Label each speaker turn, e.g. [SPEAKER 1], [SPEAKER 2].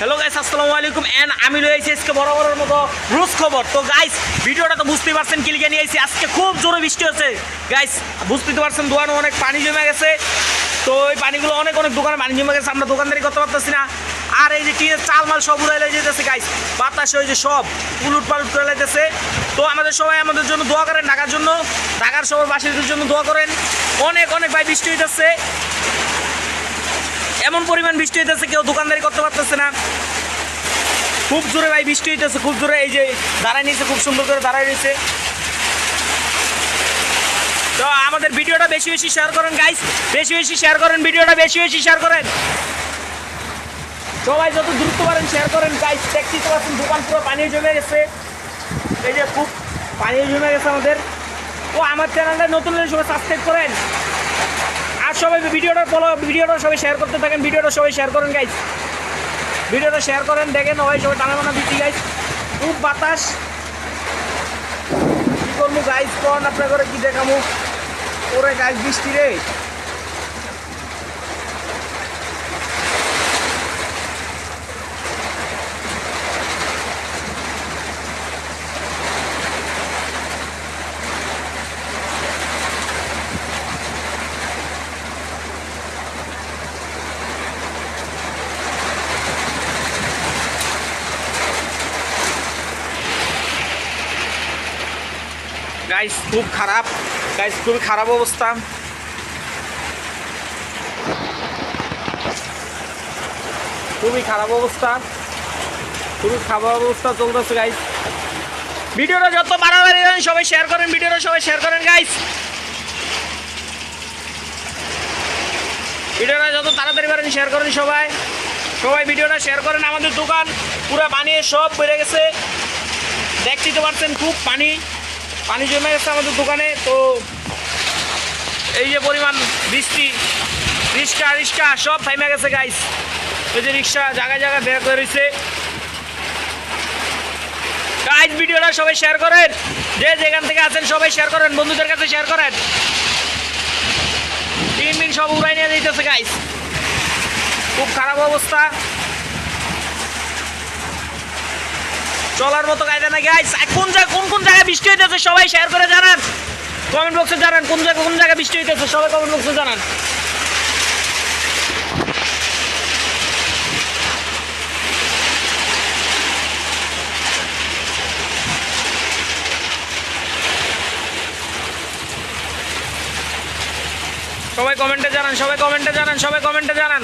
[SPEAKER 1] Hello guys আসসালামু আলাইকুম and আমি লয়েছি আজকে বড় বরাবরের মতো রোজ খবর। তো গাইস ভিডিওটা তো বুঝতেই পারছেন কিলিকে নিয়ে এসেছি আজকে খুব জোরে বৃষ্টি হচ্ছে। গাইস বুঝতেই তো পারছেন দোকানে অনেক পানি জমে গেছে। তো এই পানিগুলো অনেক অনেক দোকানে পানি জমে গেছে, আমরা দোকানদারি করতে পারতেছি না। আর এই যে টিনের চাল মাল সব উড়াই যেতেছে গাইস বাতাসে ওই যে সব উলুট পালুট করে যেতেছে তো আমাদের সবাই আমাদের জন্য দোয়া করেন ঢাকার জন্য। ঢাকার সবার বাসীদের জন্য দোয়া করেন। অনেক অনেক ভাই বৃষ্টি হইতেছে। এমন পরিমাণ বৃষ্টি হইতেছে, কেউ দোকানদারি করতে পারতেছে না। খুব জোরে ভাই বৃষ্টি হইতেছে, খুব জোরে। এই যে দাঁড়ায় নিয়েছে, খুব সুন্দর করে দাঁড়ায় রয়েছে। তো আমাদের ভিডিওটা বেশি বেশি শেয়ার করেন গাইস বেশি বেশি শেয়ার করেন, ভিডিওটা বেশি বেশি শেয়ার করেন। সবাই যত দ্রুত পারেন শেয়ার করেন গাইস দেখতেই তো দোকান পুরো পানি জমে গেছে। এই যে খুব পানি জমে গেছে আমাদের। ও, আমার চ্যানেলটা নতুন সবাই সাবস্ক্রাইব করেন। আর সবাই ভিডিওটা ফলো ভিডিওটা সবাই শেয়ার করতে থাকেন, ভিডিওটা সবাই শেয়ার করেন গাইজ ভিডিওটা শেয়ার করেন, দেখেন সবাই সবাই টানা মানা দিচ্ছি গাইজ খুব বাতাস। কি করব গাইজ কন আপনার করে কি দেখামু ওরে গাছ বৃষ্টি রে। গাইস খুব খারাপ। গাইস খুবই খারাপ অবস্থা। খুবই খারাপ অবস্থা। খুবই খারাপ অবস্থা চলতেছে গাইস ভিডিওটা যত বাড়াবাড়ি করেন, সবাই শেয়ার করেন। ভিডিওটা সবাই শেয়ার করেন গাইস ভিডিওটা যত তাড়াতাড়ি পারেন শেয়ার করেন সবাই। সবাই ভিডিওটা শেয়ার করেন। আমাদের দোকান পুরো বানিয়ে সব বেড়ে গেছে। দেখতেই তো পারছেন খুব পানি। পানি জমে গেছে আমাদের দোকানে, তো এই যে পরিমাণ বৃষ্টি, রিক্সা রিক্সা, সব থাইমে গেছে গাইস এই যে রিক্সা জায়গায় জায়গায় বের করে রয়েছে গাইস ভিডিওটা সবাই শেয়ার করেন। যে যেখান থেকে আছেন, সবাই শেয়ার করেন, বন্ধুদের কাছে শেয়ার করেন। তিন মিন সব উড়াই নিয়ে দিতেছে গাইস খুব খারাপ অবস্থা। চলার মতো কায়দা না গাইস কোন জায়গায় কোন কোন জায়গায় বৃষ্টি হইতেছে সবাই শেয়ার করে জানান। কমেন্ট বক্সে জানান, কোন জায়গায় কোন জায়গায় বৃষ্টি হইতেছে সবাই কমেন্ট বক্সে জানান। সবাই কমেন্টে জানান, সবাই কমেন্টে জানান, সবাই কমেন্টে জানান।